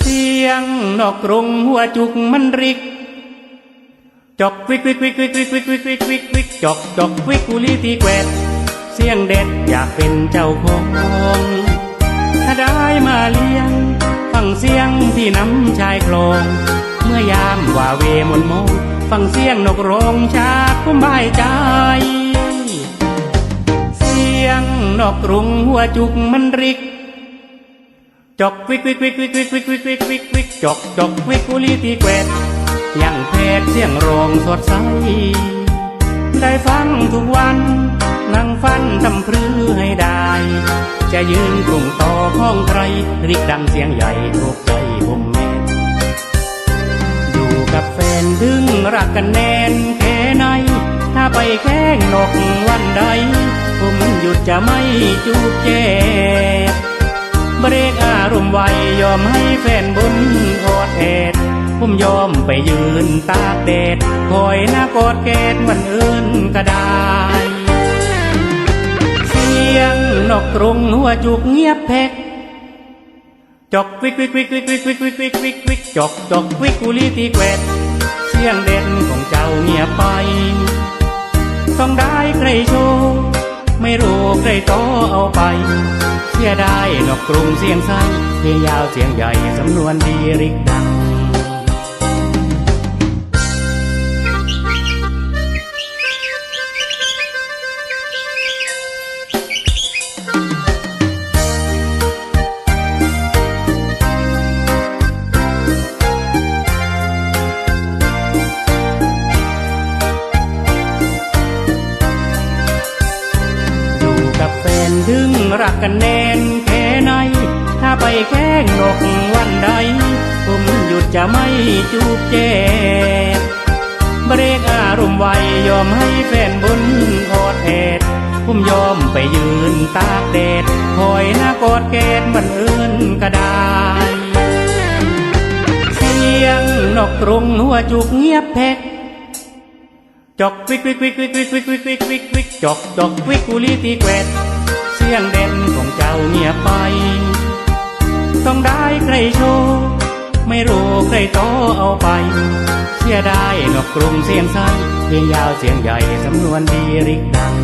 เสียงนกกรงหัวจุกมันริก จอกวิกวิกวิกวิกวิกวิกวิกวิกวิกวิกจอกจอกวิกกุลีตีแกวดเสียงเด็ดอยากเป็นเจ้าของถ้าได้มาเลี้ยงฟังเสียงที่น้ำชายคลอง เมื่อยามว่าเวมนโมงฟังเสียงนกร้องชาคุ้มบายใจ เสียงนกกรุงหัวจุกมันริกจอกวิกวิกวิกวิกวิกวิกวิกวิกวิกวิกจอกจอกวิกกุลีตีแกวด ยังเพดเสียงร้องสดใส ได้ฟังทุกวันนั่งฟันทำพรือให้ได้ จะยืนกรุงต่อห้องใครริกดังเสียงใหญ่ถูกใจผมแม่นอยู่กับแฟนดึงรักกันแน่นแค่ไหน ถ้าไปแข้งนกวันใด ผมหยุดจะไม่จูบแจกเบรกอารมณ์ไวยอมให้แฟนบนกอดแอดผ มยอมไปยืนตากแดดคอยหน้ากอดแกดวันอื่นก็ได้ เสียงนกกรงหัวจุกเงียบแพกจอกวิกวิกวิกวิกวิกวิกวิกวิกวิกวิกจอกจอกวิกกุลีตีแกวดเสียงเด่นของเจ้าเงียบไป ต้องได้ใครโชว์ไม่รู้ใครต่อเอาไป เสียดายนกกรุงเสียงใสเพลงยาวเสียงใหญ่สำนวนดีริกดัง นถึงรักกันแน่นแค่ไหน ถ้าไปแข้งนกวันใด ผมหยุดจะไม่จูบแจเบรกอารมณ์ไวยอมให้แฟนบนกอดแอดผมยอมไปยืนตากแดดคอยหน้ากอดแกดมันอื่นก็ได้เสียงนกกรงหัวจุกเงียบแพกจอกวิกวิกวิกวิกวิกวิกวิกวิกวิกวิกจอกจอกวิกกุลีตีแกวด สียงเด่นของเจ้าเงียบไป ต้องได้ใครโชว์ไม่รู้ใครโตเอาไป เสียดายนกกรุงเสียงใสเพลงยาวเสียงใหญ่สำนวนดีริกดัง